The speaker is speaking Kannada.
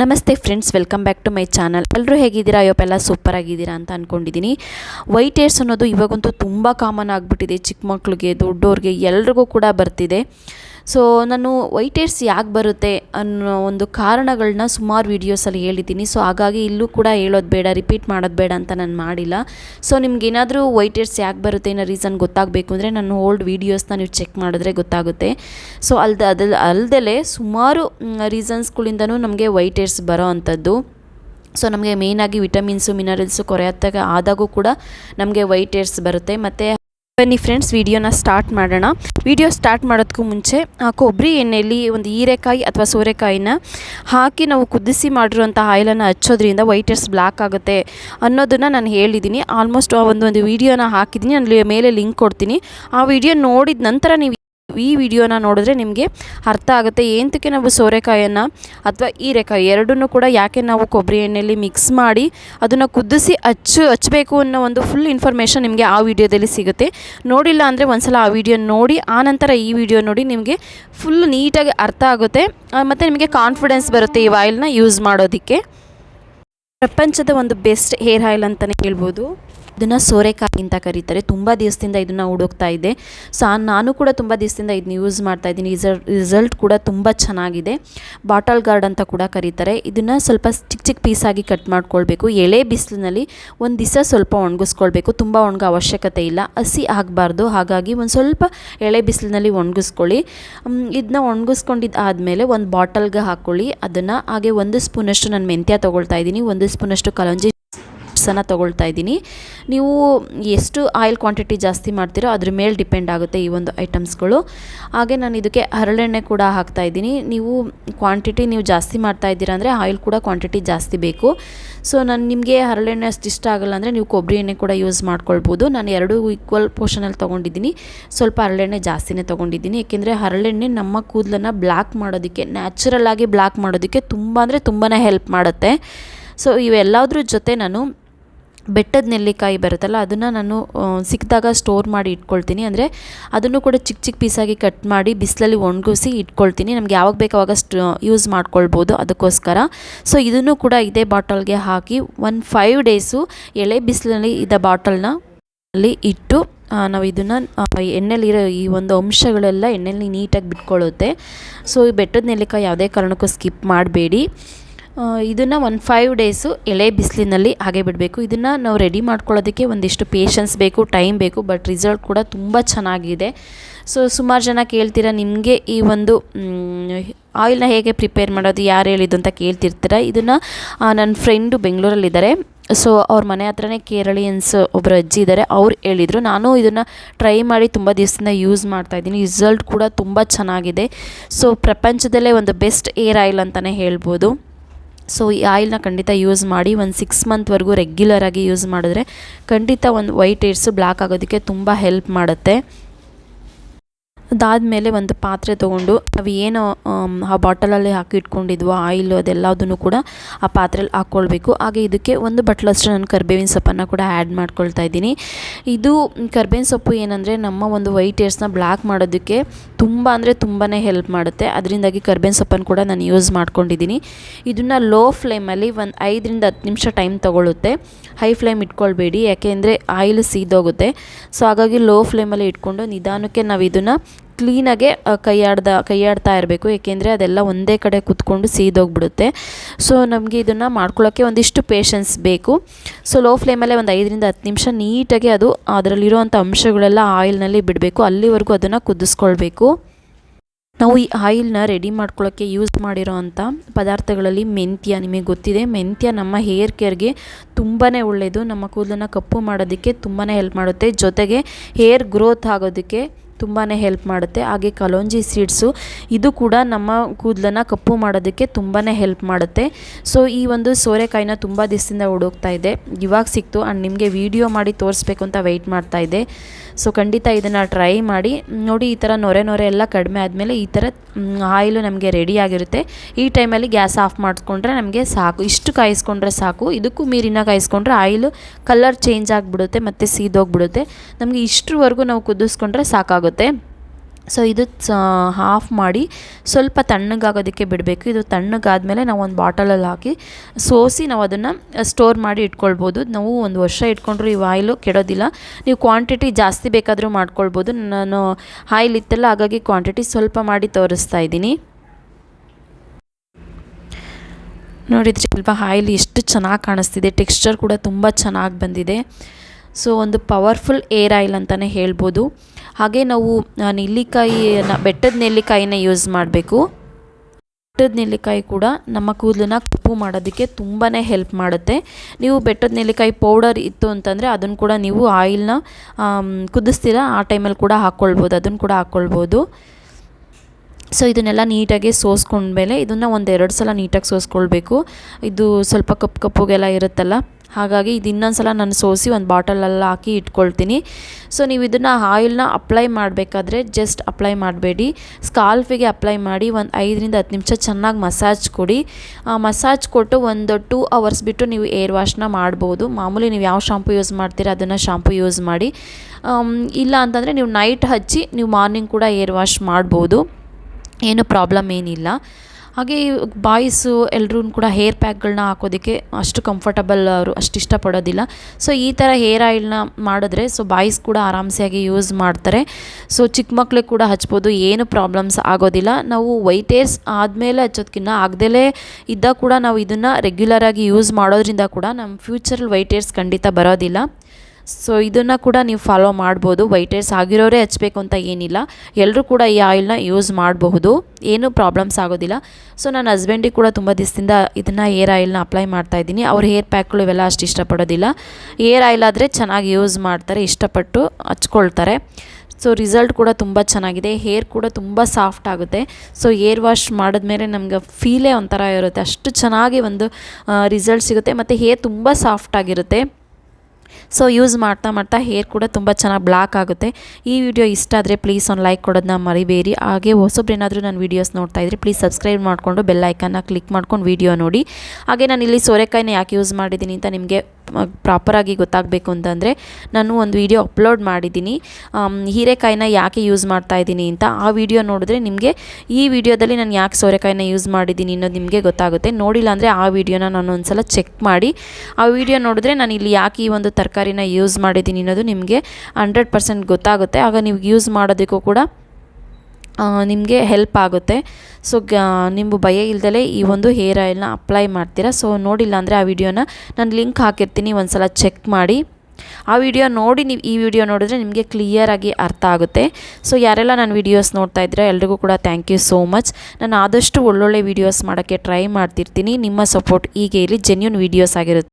ನಮಸ್ತೆ friends welcome back to my channel ಎಲ್ಲರೂ ಹೇಗಿದ್ದೀರಾ? ಅಯ್ಯೋಪೆಲ್ಲ ಸೂಪರ್ ಆಗಿದ್ದೀರಾ ಅಂತ ಅಂದ್ಕೊಂಡಿದ್ದೀನಿ ವೈಟ್ ಏರ್ಸ್ ಅನ್ನೋದು ಇವಾಗಂತೂ ತುಂಬ ಕಾಮನ್ ಆಗಿಬಿಟ್ಟಿದೆ ಚಿಕ್ಕ ಮಕ್ಕಳಿಗೆ ದೊಡ್ಡೋರಿಗೆ, ಎಲ್ರಿಗೂ ಕೂಡ ಬರ್ತಿದೆ. ಸೊ ನಾನು ವೈಟ್ ಏರ್ಸ್ ಯಾಕೆ ಬರುತ್ತೆ ಅನ್ನೋ ಒಂದು ಕಾರಣಗಳನ್ನ ಸುಮಾರು ವೀಡಿಯೋಸಲ್ಲಿ ಹೇಳಿದ್ದೀನಿ. ಸೊ ಹಾಗಾಗಿ ಇಲ್ಲೂ ಕೂಡ ಹೇಳೋದು ಬೇಡ ರಿಪೀಟ್ ಮಾಡೋದು ಬೇಡ ಅಂತ ನಾನು ಮಾಡಿಲ್ಲ. ಸೊ ನಿಮ್ಗೇನಾದರೂ ವೈಟ್ ಏರ್ಸ್ ಯಾಕೆ ಬರುತ್ತೆ ಅನ್ನೋ ರೀಸನ್ ಗೊತ್ತಾಗಬೇಕು ಅಂದರೆ ನಾನು ಓಲ್ಡ್ ವೀಡಿಯೋಸ್ನ ನೀವು ಚೆಕ್ ಮಾಡಿದ್ರೆ ಗೊತ್ತಾಗುತ್ತೆ. ಸೊ ಅಲ್ದ ಅದಲ್ಲಿ ಅಲ್ದಲೇ ಸುಮಾರು ರೀಸನ್ಸ್ಗಳಿಂದನೂ ನಮಗೆ ವೈಟ್ ಏರ್ಸ್ ಬರೋ ಅಂಥದ್ದು. ಸೊ ನಮಗೆ ಮೇಯ್ನಾಗಿ ವಿಟಮಿನ್ಸು ಮಿನರಲ್ಸು ಕೊರೆಯತ್ತಾಗ ಆದಾಗೂ ಕೂಡ ನಮಗೆ ವೈಟ್ ಏರ್ಸ್ ಬರುತ್ತೆ. ಮತ್ತು ಬನ್ನಿ ಫ್ರೆಂಡ್ಸ್ ವಿಡಿಯೋನ ಸ್ಟಾರ್ಟ್ ಮಾಡೋಣ. ವಿಡಿಯೋ ಸ್ಟಾರ್ಟ್ ಮಾಡೋದಕ್ಕೂ ಮುಂಚೆ ಆ ಕೊಬ್ಬರಿ ಎಣ್ಣೆಯಲ್ಲಿ ಒಂದು ಹೀರೆಕಾಯಿ ಅಥವಾ ಸೋರೆಕಾಯಿನ ಹಾಕಿ ನಾವು ಕುದಿಸಿ ಮಾಡಿರುವಂಥ ಆಯಿಲನ್ನು ಹಚ್ಚೋದ್ರಿಂದ ವೈಟ್ ಏರ್ಸ್ ಬ್ಲ್ಯಾಕ್ ಆಗುತ್ತೆ ಅನ್ನೋದನ್ನು ನಾನು ಹೇಳಿದ್ದೀನಿ. ಆಲ್ಮೋಸ್ಟ್ ಆ ಒಂದು ಒಂದು ವಿಡಿಯೋನ ಹಾಕಿದ್ದೀನಿ. ಅಲ್ಲಿ ಮೇಲೆ ಲಿಂಕ್ ಕೊಡ್ತೀನಿ. ಆ ವಿಡಿಯೋ ನೋಡಿದ ನಂತರ ನೀವು ಈ ವಿಡಿಯೋನ ನೋಡಿದ್ರೆ ನಿಮಗೆ ಅರ್ಥ ಆಗುತ್ತೆ. ಏಂತಕ್ಕೆ ನಾವು ಸೋರೆಕಾಯನ್ನು ಅಥವಾ ಹೀರೆಕಾಯಿ ಎರಡನ್ನೂ ಕೂಡ ಯಾಕೆ ನಾವು ಕೊಬ್ಬರಿ ಎಣ್ಣೆಯಲ್ಲಿ ಮಿಕ್ಸ್ ಮಾಡಿ ಅದನ್ನು ಕುದಿಸಿ ಹಚ್ಚು ಹಚ್ಚಬೇಕು ಅನ್ನೋ ಒಂದು ಫುಲ್ ಇನ್ಫಾರ್ಮೇಷನ್ ನಿಮಗೆ ಆ ವಿಡಿಯೋದಲ್ಲಿ ಸಿಗುತ್ತೆ. ನೋಡಿಲ್ಲ ಅಂದರೆ ಒಂದ್ಸಲ ಆ ವಿಡಿಯೋ ನೋಡಿ ಆನಂತರ ಈ ವಿಡಿಯೋ ನೋಡಿ ನಿಮಗೆ ಫುಲ್ ನೀಟಾಗಿ ಅರ್ಥ ಆಗುತ್ತೆ. ಮತ್ತು ನಿಮಗೆ ಕಾನ್ಫಿಡೆನ್ಸ್ ಬರುತ್ತೆ ಈ ಆಯಿಲ್ನ ಯೂಸ್ ಮಾಡೋದಕ್ಕೆ. ಪ್ರಪಂಚದ ಒಂದು ಬೆಸ್ಟ್ ಹೇರ್ ಆಯಿಲ್ ಅಂತಲೇ ಹೇಳ್ಬೋದು. ಇದನ್ನು ಸೋರೆಕಾಯಿ ಅಂತ ಕರೀತಾರೆ. ತುಂಬ ದಿವಸದಿಂದ ಇದನ್ನು ಹುಡುಕ್ತಾ ಇದ್ದೆ ಸೊ ನಾನು ಕೂಡ ತುಂಬ ದಿವಸದಿಂದ ಇದನ್ನ ಯೂಸ್ ಮಾಡ್ತಾ ಇದ್ದೀನಿ. ರಿಸಲ್ಟ್ ಕೂಡ ತುಂಬ ಚೆನ್ನಾಗಿದೆ. ಬಾಟಲ್ ಗಾರ್ಡ್ ಅಂತ ಕೂಡ ಕರೀತಾರೆ. ಇದನ್ನು ಸ್ವಲ್ಪ ಚಿಕ್ಕ ಚಿಕ್ಕ ಪೀಸಾಗಿ ಕಟ್ ಮಾಡ್ಕೊಳ್ಬೇಕು. ಎಳೆ ಬಿಸಿಲಿನಲ್ಲಿ ಒಂದು ದಿವಸ ಸ್ವಲ್ಪ ಒಣಗಿಸ್ಕೊಳ್ಬೇಕು. ತುಂಬ ಒಣಗೋ ಅವಶ್ಯಕತೆ ಇಲ್ಲ. ಹಸಿ ಆಗಬಾರ್ದು. ಹಾಗಾಗಿ ಒಂದು ಸ್ವಲ್ಪ ಎಳೆ ಬಿಸಿಲಿನಲ್ಲಿ ಒಣಗಿಸ್ಕೊಳ್ಳಿ. ಇದನ್ನ ಒಣಗಿಸ್ಕೊಂಡಿದ್ದು ಆದಮೇಲೆ ಒಂದು ಬಾಟಲ್ಗೆ ಹಾಕ್ಕೊಳ್ಳಿ ಅದನ್ನು ಹಾಗೆ ಒಂದು ಸ್ಪೂನಷ್ಟು ನಾನು ಮೆಂತ್ಯ ತೊಗೊಳ್ತಾ ಇದ್ದೀನಿ. ಒಂದು ಸ್ಪೂನಷ್ಟು ಕಲಂಜಿ ಸನ ತೊಗೊಳ್ತಾ ಇದ್ದೀನಿ. ನೀವು ಎಷ್ಟು ಆಯಿಲ್ ಕ್ವಾಂಟಿಟಿ ಜಾಸ್ತಿ ಮಾಡ್ತೀರೋ ಅದ್ರ ಮೇಲೆ ಡಿಪೆಂಡ್ ಆಗುತ್ತೆ ಈ ಒಂದು ಐಟಮ್ಸ್ಗಳು. ಹಾಗೆ ನಾನು ಇದಕ್ಕೆ ಹರಳೆಣ್ಣೆ ಕೂಡ ಹಾಕ್ತಾ ಇದ್ದೀನಿ. ನೀವು ಕ್ವಾಂಟಿಟಿ ನೀವು ಜಾಸ್ತಿ ಮಾಡ್ತಾ ಇದ್ದೀರಾ ಅಂದರೆ ಆಯಿಲ್ ಕೂಡ ಕ್ವಾಂಟಿಟಿ ಜಾಸ್ತಿ ಬೇಕು. ಸೊ, ನಾನು ನಿಮಗೆ ಹರಳೆಣ್ಣೆ ಅಷ್ಟು ಇಷ್ಟ ಆಗಲ್ಲ ಅಂದರೆ ನೀವು ಕೊಬ್ಬರಿ ಎಣ್ಣೆ ಕೂಡ ಯೂಸ್ ಮಾಡ್ಕೊಳ್ಬೋದು. ನಾನು ಎರಡು ಈಕ್ವಲ್ ಪೋರ್ಷನಲ್ಲಿ ತೊಗೊಂಡಿದ್ದೀನಿ. ಸ್ವಲ್ಪ ಹರಳೆಣ್ಣೆ ಜಾಸ್ತಿನೇ ತೊಗೊಂಡಿದ್ದೀನಿ. ಏಕೆಂದರೆ ಹರಳೆಣ್ಣೆ ನಮ್ಮ ಕೂದಲನ್ನು ಬ್ಲ್ಯಾಕ್ ಮಾಡೋದಕ್ಕೆ, ನ್ಯಾಚುರಲ್ ಆಗಿ ಬ್ಲ್ಯಾಕ್ ಮಾಡೋದಕ್ಕೆ ತುಂಬ ಅಂದರೆ ತುಂಬಾ ಹೆಲ್ಪ್ ಮಾಡುತ್ತೆ. ಸೊ, ಇವೆಲ್ಲದ್ರ ಜೊತೆ ನಾನು ಬೆಟ್ಟದ ನೆಲ್ಲಿಕಾಯಿ ಬರುತ್ತಲ್ಲ, ಅದನ್ನು ನಾನು ಸಿಕ್ಕಿದಾಗ ಸ್ಟೋರ್ ಮಾಡಿ ಇಟ್ಕೊಳ್ತೀನಿ. ಅಂದರೆ ಅದನ್ನು ಕೂಡ ಚಿಕ್ಕ ಚಿಕ್ಕ ಪೀಸಾಗಿ ಕಟ್ ಮಾಡಿ ಬಿಸಿಲಲ್ಲಿ ಒಣಗಿಸಿ ಇಟ್ಕೊಳ್ತೀನಿ. ನಮ್ಗೆ ಯಾವಾಗ ಬೇಕು ಅವಾಗ ಸ್ಟ ಯೂಸ್ ಮಾಡ್ಕೊಳ್ಬೋದು ಅದಕ್ಕೋಸ್ಕರ. ಸೊ ಇದನ್ನು ಕೂಡ ಇದೇ ಬಾಟಲ್ಗೆ ಹಾಕಿ ಒಂದು ಫೈವ್ ಡೇಸು ಎಳೆ ಬಿಸಿಲಲ್ಲಿ ಇದ್ದ ಬಾಟಲ್ನ ಅಲ್ಲಿ ಇಟ್ಟು ನಾವು ಇದನ್ನು ಎಣ್ಣೆಲಿರೋ ಈ ಒಂದು ಅಂಶಗಳೆಲ್ಲ ಎಣ್ಣೆಲಿ ನೀಟಾಗಿ ಬಿಟ್ಕೊಳ್ಳುತ್ತೆ ಸೊ ಈ ಬೆಟ್ಟದ ನೆಲ್ಲಿಕಾಯಿ ಯಾವುದೇ ಕಾರಣಕ್ಕೂ ಸ್ಕಿಪ್ ಮಾಡಬೇಡಿ. ಇದನ್ನು ಒಂದು ಫೈವ್ ಡೇಸು ಎಳೆ ಬಿಸಿಲಿನಲ್ಲಿ ಹಾಗೆ ಬಿಡಬೇಕು. ಇದನ್ನು ನಾವು ರೆಡಿ ಮಾಡ್ಕೊಳ್ಳೋದಕ್ಕೆ ಒಂದಿಷ್ಟು ಪೇಷನ್ಸ್ ಬೇಕು ಟೈಮ್ ಬೇಕು ಬಟ್ ರಿಸಲ್ಟ್ ಕೂಡ ತುಂಬ ಚೆನ್ನಾಗಿದೆ. ಸೊ ಸುಮಾರು ಜನ ಕೇಳ್ತೀರ, ನಿಮಗೆ ಈ ಒಂದು ಆಯಿಲ್ನ ಹೇಗೆ ಪ್ರಿಪೇರ್ ಮಾಡೋದು, ಯಾರು ಹೇಳಿದ್ದು ಅಂತ ಕೇಳ್ತಿರ್ತೀರ? ಇದನ್ನು ನನ್ನ ಫ್ರೆಂಡು ಬೆಂಗಳೂರಲ್ಲಿದ್ದಾರೆ ಸೊ ಅವ್ರ ಮನೆ ಹತ್ರನೇ ಕೇರಳಿಯನ್ಸ್ ಒಬ್ಬರು ಅಜ್ಜಿ ಇದ್ದಾರೆ ಅವ್ರು ಹೇಳಿದರು. ನಾನು ಇದನ್ನು ಟ್ರೈ ಮಾಡಿ ತುಂಬ ದಿವಸದಿಂದ ಯೂಸ್ ಮಾಡ್ತಾಯಿದ್ದೀನಿ ರಿಸಲ್ಟ್ ಕೂಡ ತುಂಬ ಚೆನ್ನಾಗಿದೆ. ಸೊ ಪ್ರಪಂಚದಲ್ಲೇ ಒಂದು ಬೆಸ್ಟ್ ಏರ್ ಆಯಿಲ್ ಅಂತಲೇ ಹೇಳ್ಬೋದು. ಸೊ ಈ ಆಯಿಲ್ನ ಖಂಡಿತ ಯೂಸ್ ಮಾಡಿ ಒಂದು ಸಿಕ್ಸ್ ಮಂತ್ವರೆಗೂ ರೆಗ್ಯುಲರಾಗಿ ಯೂಸ್ ಮಾಡಿದ್ರೆ ಖಂಡಿತ ಒಂದು ವೈಟ್ ಏರ್ಸು ಬ್ಲ್ಯಾಕ್ ಆಗೋದಕ್ಕೆ ತುಂಬ ಹೆಲ್ಪ್ ಮಾಡುತ್ತೆ. ಅದಾದಮೇಲೆ ಒಂದು ಪಾತ್ರೆ ತೊಗೊಂಡು ನಾವು ಏನು ಆ ಬಾಟಲಲ್ಲಿ ಹಾಕಿ ಇಟ್ಕೊಂಡಿದ್ವೋ, ಆಯಿಲು ಅದೆಲ್ಲದನ್ನು ಕೂಡ ಆ ಪಾತ್ರೆಯಲ್ಲಿ ಹಾಕ್ಕೊಳ್ಬೇಕು. ಹಾಗೆ ಇದಕ್ಕೆ ಒಂದು ಬಟ್ಲಷ್ಟು ನಾನು ಕರ್ಬೇವಿನ ಸೊಪ್ಪನ್ನು ಕೂಡ ಆ್ಯಡ್ ಮಾಡ್ಕೊಳ್ತಾ ಇದ್ದೀನಿ. ಇದು ಕರ್ಬೇವಿನ ಸೊಪ್ಪು ಏನಂದರೆ ನಮ್ಮ ಒಂದು ವೈಟ್ ಏರ್ಸ್ನ ಬ್ಲ್ಯಾಕ್ ಮಾಡೋದಕ್ಕೆ ತುಂಬ ಅಂದರೆ ತುಂಬಾ ಹೆಲ್ಪ್ ಮಾಡುತ್ತೆ. ಅದರಿಂದಾಗಿ ಕರ್ಬೇವಿನ ಸೊಪ್ಪನ್ನು ಕೂಡ ನಾನು ಯೂಸ್ ಮಾಡ್ಕೊಂಡಿದ್ದೀನಿ. ಇದನ್ನು ಲೋ ಫ್ಲೇಮಲ್ಲಿ ಒಂದು ಐದರಿಂದ ಹತ್ತು ನಿಮಿಷ ಟೈಮ್ ತೊಗೊಳುತ್ತೆ. ಹೈ ಫ್ಲೇಮ್ ಇಟ್ಕೊಳ್ಬೇಡಿ, ಯಾಕೆಂದರೆ ಆಯಿಲ್ ಸೀದೋಗುತ್ತೆ. ಸೊ ಹಾಗಾಗಿ ಲೋ ಫ್ಲೇಮಲ್ಲಿ ಇಟ್ಕೊಂಡು ನಿಧಾನಕ್ಕೆ ನಾವು ಇದನ್ನು ಕ್ಲೀನಾಗೆ ಕೈಯಾಡ್ದ, ಕೈಯಾಡ್ತಾ ಇರಬೇಕು. ಏಕೆಂದರೆ ಅದೆಲ್ಲ ಒಂದೇ ಕಡೆ ಕುತ್ಕೊಂಡು ಸೀದೋಗ್ಬಿಡುತ್ತೆ. ಸೊ ನಮಗೆ ಇದನ್ನು ಮಾಡ್ಕೊಳ್ಳೋಕ್ಕೆ ಒಂದಿಷ್ಟು ಪೇಷನ್ಸ್ ಬೇಕು. ಸೊ ಲೋ ಫ್ಲೇಮಲ್ಲೇ ಒಂದು ಐದರಿಂದ ಹತ್ತು ನಿಮಿಷ ನೀಟಾಗಿ ಅದು ಅದರಲ್ಲಿರುವಂಥ ಅಂಶಗಳೆಲ್ಲ ಆಯಿಲ್ನಲ್ಲಿ ಬಿಡಬೇಕು. ಅಲ್ಲಿವರೆಗೂ ಅದನ್ನು ಕುದಿಸ್ಕೊಳ್ಬೇಕು. ನಾವು ಈ ಆಯಿಲ್ನ ರೆಡಿ ಮಾಡ್ಕೊಳ್ಳೋಕ್ಕೆ ಯೂಸ್ ಮಾಡಿರೋ ಅಂಥ ಪದಾರ್ಥಗಳಲ್ಲಿ ಮೆಂತ್ಯ ನಿಮಗೆ ಗೊತ್ತಿದೆ. ಮೆಂತ್ಯ ನಮ್ಮ ಹೇರ್ ಕೇರ್ಗೆ ತುಂಬಾ ಒಳ್ಳೆಯದು ನಮ್ಮ ಕೂದಲನ್ನು ಕಪ್ಪು ಮಾಡೋದಕ್ಕೆ ತುಂಬಾ ಹೆಲ್ಪ್ ಮಾಡುತ್ತೆ. ಜೊತೆಗೆ ಹೇರ್ ಗ್ರೋತ್ ಆಗೋದಕ್ಕೆ ತುಂಬಾ ಹೆಲ್ಪ್ ಮಾಡುತ್ತೆ. ಹಾಗೆ ಕಲೋಂಜಿ ಸೀಡ್ಸು, ಇದು ಕೂಡ ನಮ್ಮ ಕೂದಲನ್ನು ಕಪ್ಪು ಮಾಡೋದಕ್ಕೆ ತುಂಬಾ ಹೆಲ್ಪ್ ಮಾಡುತ್ತೆ. ಸೊ ಈ ಒಂದು ಸೋರೆಕಾಯಿನ ತುಂಬ ದಿವಸದಿಂದ ಹುಡುಕ್ತಾ ಇದೆ. ಇವಾಗ ಸಿಕ್ತು ಆ್ಯಂಡ್ ನಿಮಗೆ ವಿಡಿಯೋ ಮಾಡಿ ತೋರಿಸ್ಬೇಕು ಅಂತ ವೆಯ್ಟ್ ಮಾಡ್ತಾ ಇದ್ದೆ ಸೊ ಖಂಡಿತ ಇದನ್ನು ಟ್ರೈ ಮಾಡಿ. ನೋಡಿ, ಈ ಥರ ನೊರೆ ನೊರೆ ಎಲ್ಲ ಕಡಿಮೆ ಆದಮೇಲೆ ಈ ಥರ ಆಯಿಲು ನಮಗೆ ರೆಡಿ ಆಗಿರುತ್ತೆ. ಈ ಟೈಮಲ್ಲಿ ಗ್ಯಾಸ್ ಆಫ್ ಮಾಡಿಕೊಂಡ್ರೆ ನಮಗೆ ಸಾಕು. ಇಷ್ಟು ಕಾಯಿಸ್ಕೊಂಡ್ರೆ ಸಾಕು. ಇದಕ್ಕೂ ಮೀರಿನ ಕಾಯಿಸ್ಕೊಂಡ್ರೆ ಆಯಿಲು ಕಲರ್ ಚೇಂಜ್ ಆಗಿಬಿಡುತ್ತೆ, ಮತ್ತು ಸೀದೋಗ್ಬಿಡುತ್ತೆ. ನಮಗೆ ಇಷ್ಟರವರೆಗೂ ನಾವು ಕುದಿಸ್ಕೊಂಡ್ರೆ ಸಾಕಾಗುತ್ತೆ. ಸೊ ಇದು ಹಾಫ್ ಮಾಡಿ ಸ್ವಲ್ಪ ತಣ್ಣಗಾಗೋದಕ್ಕೆ ಬಿಡಬೇಕು. ಇದು ತಣ್ಣಗಾದಮೇಲೆ ನಾವು ಒಂದು ಬಾಟಲಲ್ಲಿ ಹಾಕಿ ಸೋಸಿ ನಾವು ಅದನ್ನು ಸ್ಟೋರ್ ಮಾಡಿ ಇಟ್ಕೊಳ್ಬೋದು. ನಾವು ಒಂದು ವರ್ಷ ಇಟ್ಕೊಂಡ್ರು ಈ ಆಯಿಲು ಕೆಡೋದಿಲ್ಲ. ನೀವು ಕ್ವಾಂಟಿಟಿ ಜಾಸ್ತಿ ಬೇಕಾದರೂ ಮಾಡ್ಕೊಳ್ಬೋದು. ನಾನು ಆಯಿಲ್ ಇತ್ತಲ್ಲ, ಹಾಗಾಗಿ ಕ್ವಾಂಟಿಟಿ ಸ್ವಲ್ಪ ಮಾಡಿ ತೋರಿಸ್ತಾ ಇದ್ದೀನಿ. ನೋಡಿದ್ರೆ ಸ್ವಲ್ಪ ಆಯಿಲ್ ಎಷ್ಟು ಚೆನ್ನಾಗಿ ಕಾಣಿಸ್ತಿದೆ. ಟೆಕ್ಸ್ಚರ್ ಕೂಡ ತುಂಬ ಚೆನ್ನಾಗಿ ಬಂದಿದೆ. ಸೊ ಒಂದು ಪವರ್ಫುಲ್ ಏರ್ ಆಯಿಲ್ ಅಂತಲೇ ಹೇಳ್ಬೋದು. ಹಾಗೆ ನಾವು ನೆಲ್ಲಿಕಾಯಿಯನ್ನು, ಬೆಟ್ಟದ ನೆಲ್ಲಿಕಾಯಿನ ಯೂಸ್ ಮಾಡಬೇಕು. ಬೆಟ್ಟದ ನೆಲ್ಲಿಕಾಯಿ ಕೂಡ ನಮ್ಮ ಕೂದಲನ್ನ ಕಪ್ಪು ಮಾಡೋದಕ್ಕೆ ತುಂಬಾ ಹೆಲ್ಪ್ ಮಾಡುತ್ತೆ. ನೀವು ಬೆಟ್ಟದ ನೆಲ್ಲಿಕಾಯಿ ಪೌಡರ್ ಇತ್ತು ಅಂತಂದರೆ ಅದನ್ನು ಕೂಡ ನೀವು ಆಯಿಲ್ನ ಕುದಿಸ್ತೀರ? ಆ ಟೈಮಲ್ಲಿ ಕೂಡ ಹಾಕ್ಕೊಳ್ಬೋದು ಅದನ್ನು ಕೂಡ ಹಾಕ್ಕೊಳ್ಬೋದು ಸೊ ಇದನ್ನೆಲ್ಲ ನೀಟಾಗಿ ಸೋಸ್ಕೊಂಡ್ಮೇಲೆ ಇದನ್ನು ಒಂದು ಎರಡು ಸಲ ನೀಟಾಗಿ ಸೋಸ್ಕೊಳ್ಬೇಕು. ಇದು ಸ್ವಲ್ಪ ಕಪ್ಪು ಕಪ್ಪುಗೆಲ್ಲ ಇರುತ್ತಲ್ಲ? ಹಾಗಾಗಿ ಇದು ಇನ್ನೊಂದು ಸಲ ನಾನು ಸೋಸಿ ಒಂದು ಬಾಟಲಲ್ಲಿ ಹಾಕಿ ಇಟ್ಕೊಳ್ತೀನಿ. ಸೊ ನೀವು ಇದನ್ನು ಆಯಿಲ್ನ ಅಪ್ಲೈ ಮಾಡಬೇಕಾದ್ರೆ ಜಸ್ಟ್ ಅಪ್ಲೈ ಮಾಡಬೇಡಿ. ಸ್ಕಾಲ್ಫಿಗೆ ಅಪ್ಲೈ ಮಾಡಿ ಒಂದು ಐದರಿಂದ ಹತ್ತು ನಿಮಿಷ ಚೆನ್ನಾಗಿ ಮಸಾಜ್ ಕೊಡಿ. ಮಸಾಜ್ ಕೊಟ್ಟು ಒಂದು ಟೂ ಅವರ್ಸ್ ಬಿಟ್ಟು ನೀವು ಏರ್ ವಾಶ್ನ ಮಾಡ್ಬೋದು. ಮಾಮೂಲಿ ನೀವು ಯಾವ ಶಾಂಪು ಯೂಸ್ ಮಾಡ್ತೀರಾ ಅದನ್ನು ಶಾಂಪು ಯೂಸ್ ಮಾಡಿ. ಇಲ್ಲ ಅಂತಂದರೆ ನೀವು ನೈಟ್ ಹಚ್ಚಿ ನೀವು ಮಾರ್ನಿಂಗ್ ಕೂಡ ಏರ್ ವಾಶ್ ಮಾಡ್ಬೋದು. ಏನು ಪ್ರಾಬ್ಲಮ್ ಏನಿಲ್ಲ. ಹಾಗೆ ಬಾಯ್ಸು ಎಲ್ಲರೂ ಕೂಡ ಹೇರ್ ಪ್ಯಾಕ್ಗಳನ್ನ ಹಾಕೋದಕ್ಕೆ ಅಷ್ಟು ಕಂಫರ್ಟಬಲ್ ಅವರು, ಅಷ್ಟು ಇಷ್ಟಪಡೋದಿಲ್ಲ. ಸೊ ಈ ಥರ ಹೇರ್ ಆಯಿಲ್ನ ಮಾಡಿದ್ರೆ ಸೊ ಬಾಯ್ಸ್ ಕೂಡ ಆರಾಮ್ಸೆಯಾಗಿ ಯೂಸ್ ಮಾಡ್ತಾರೆ. ಸೊ ಚಿಕ್ಕ ಮಕ್ಳಿಗೆ ಕೂಡ ಹಚ್ಬೋದು, ಏನು ಪ್ರಾಬ್ಲಮ್ಸ್ ಆಗೋದಿಲ್ಲ. ನಾವು ವೈಟ್ ಏರ್ಸ್ ಆದಮೇಲೆ ಹಚ್ಚೋದಕ್ಕಿಂತ ಆಗದಲೇ ಇದ್ದಾಗ ಕೂಡ ನಾವು ಇದನ್ನು ರೆಗ್ಯುಲರಾಗಿ ಯೂಸ್ ಮಾಡೋದ್ರಿಂದ ಕೂಡ ನಮ್ಮ ಫ್ಯೂಚರಲ್ಲಿ ವೈಟ್ ಏರ್ಸ್ ಖಂಡಿತ ಬರೋದಿಲ್ಲ. ಸೊ ಇದನ್ನು ಕೂಡ ನೀವು ಫಾಲೋ ಮಾಡ್ಬೋದು. ವೈಟ್ ಏರ್ಸ್ ಆಗಿರೋರೇ ಹಚ್ಚಬೇಕು ಅಂತ ಏನಿಲ್ಲ. ಎಲ್ಲರೂ ಕೂಡ ಈ ಆಯಿಲ್ನ ಯೂಸ್ ಮಾಡಬಹುದು. ಏನೂ ಪ್ರಾಬ್ಲಮ್ಸ್ ಆಗೋದಿಲ್ಲ. ಸೊ ನನ್ನ ಹಸ್ಬೆಂಡಿಗೆ ಕೂಡ ತುಂಬ ದಿವಸದಿಂದ ಇದನ್ನು ಏರ್ ಆಯಿಲ್ನ ಅಪ್ಲೈ ಮಾಡ್ತಾ ಇದ್ದೀನಿ. ಅವ್ರ ಹೇರ್ ಪ್ಯಾಕ್ಗಳು ಇವೆಲ್ಲ ಅಷ್ಟು ಇಷ್ಟಪಡೋದಿಲ್ಲ. ಏರ್ ಆಯಿಲ್ ಆದರೆ ಚೆನ್ನಾಗಿ ಯೂಸ್ ಮಾಡ್ತಾರೆ, ಇಷ್ಟಪಟ್ಟು ಹಚ್ಕೊಳ್ತಾರೆ. ಸೊ ರಿಸಲ್ಟ್ ಕೂಡ ತುಂಬ ಚೆನ್ನಾಗಿದೆ. ಹೇರ್ ಕೂಡ ತುಂಬ ಸಾಫ್ಟ್ ಆಗುತ್ತೆ. ಸೊ ಏರ್ ವಾಶ್ ಮಾಡಿದ್ಮೇಲೆ ನಮ್ಗೆ ಫೀಲೇ ಒಂಥರ ಇರುತ್ತೆ. ಅಷ್ಟು ಚೆನ್ನಾಗಿ ಒಂದು ರಿಸಲ್ಟ್ ಸಿಗುತ್ತೆ. ಮತ್ತು ಹೇರ್ ತುಂಬ ಸಾಫ್ಟ್ ಆಗಿರುತ್ತೆ. ಸೊ ಯೂಸ್ ಮಾಡ್ತಾ ಮಾಡ್ತಾ ಹೇರ್ ಕೂಡ ತುಂಬ ಚೆನ್ನಾಗಿ ಬ್ಲ್ಯಾಕ್ ಆಗುತ್ತೆ. ಈ ವಿಡಿಯೋ ಇಷ್ಟ ಆದರೆ ಪ್ಲೀಸ್ ಒಂದು ಲೈಕ್ ಕೊಡೋದನ್ನ ಮರಿಬೇಡಿ. ಹಾಗೆ ಹೊಸಬ್ರೇನಾದರೂ ನನ್ನ ವೀಡಿಯೋಸ್ ನೋಡ್ತಾ ಇದ್ರೆ ಪ್ಲೀಸ್ ಸಬ್ಸ್ಕ್ರೈಬ್ ಮಾಡಿಕೊಂಡು ಬೆಲ್ ಐಕನ್ನ ಕ್ಲಿಕ್ ಮಾಡ್ಕೊಂಡು ವೀಡಿಯೋ ನೋಡಿ. ಹಾಗೆ ನಾನು ಇಲ್ಲಿ ಸೋರೆಕಾಯಿನ ಯಾಕೆ ಯೂಸ್ ಮಾಡಿದ್ದೀನಿ ಅಂತ ನಿಮಗೆ ಪ್ರಾಪರಾಗಿ ಗೊತ್ತಾಗಬೇಕು ಅಂತಂದರೆ ನಾನು ಒಂದು ವಿಡಿಯೋ ಅಪ್ಲೋಡ್ ಮಾಡಿದ್ದೀನಿ. ಹೀರೆಕಾಯಿನ ಯಾಕೆ ಯೂಸ್ ಮಾಡ್ತಾ ಇದ್ದೀನಿ ಅಂತ ಆ ವಿಡಿಯೋ ನೋಡಿದ್ರೆ ನಿಮಗೆ ಈ ವಿಡಿಯೋದಲ್ಲಿ ನಾನು ಯಾಕೆ ಸೋರೆಕಾಯಿನ ಯೂಸ್ ಮಾಡಿದ್ದೀನಿ ಅನ್ನೋದು ನಿಮಗೆ ಗೊತ್ತಾಗುತ್ತೆ. ನೋಡಿಲ್ಲ ಅಂದರೆ ಆ ವಿಡಿಯೋನ ನಾನು ಒಂದ್ಸಲ ಚೆಕ್ ಮಾಡಿ. ಆ ವಿಡಿಯೋ ನೋಡಿದ್ರೆ ನಾನು ಇಲ್ಲಿ ಯಾಕೆ ಈ ಒಂದು ತರಕಾರಿನ ಯೂಸ್ ಮಾಡಿದ್ದೀನಿ ಅನ್ನೋದು ನಿಮಗೆ ಹಂಡ್ರೆಡ್ ಪರ್ಸೆಂಟ್ ಗೊತ್ತಾಗುತ್ತೆ. ಆಗ ನೀವು ಯೂಸ್ ಮಾಡೋದಕ್ಕೂ ಕೂಡ ನಿಮಗೆ ಹೆಲ್ಪ್ ಆಗುತ್ತೆ. ಸೊ ನೀವು ಭಯ ಇಲ್ದಲೇ ಈ ಒಂದು ಹೇರ್ ಆಯಿಲ್ನ ಅಪ್ಲೈ ಮಾಡ್ತೀರಾ. ಸೊ ನೋಡಿಲ್ಲ ಅಂದರೆ ಆ ವಿಡಿಯೋನ ನಾನು ಲಿಂಕ್ ಹಾಕಿರ್ತೀನಿ ಒಂದು ಸಲ ಚೆಕ್ ಮಾಡಿ. ಆ ವಿಡಿಯೋ ನೋಡಿ ನೀವು, ಈ ವಿಡಿಯೋ ನೋಡಿದ್ರೆ ನಿಮಗೆ ಕ್ಲಿಯರಾಗಿ ಅರ್ಥ ಆಗುತ್ತೆ. ಸೊ ಯಾರೆಲ್ಲ ನನ್ನ ವಿಡಿಯೋಸ್ ನೋಡ್ತಾ ಇದ್ದೀರಾ, ಎಲ್ರಿಗೂ ಕೂಡ ಥ್ಯಾಂಕ್ ಯು ಸೋ ಮಚ್ ನಾನು ಆದಷ್ಟು ಒಳ್ಳೊಳ್ಳೆ ವೀಡಿಯೋಸ್ ಮಾಡೋಕ್ಕೆ ಟ್ರೈ ಮಾಡ್ತಿರ್ತೀನಿ. ನಿಮ್ಮ ಸಪೋರ್ಟ್ ಹೀಗೆ ಇಲ್ಲಿ ಜೆನ್ಯೂನ್ ವೀಡಿಯೋಸ್ ಆಗಿರುತ್ತೆ.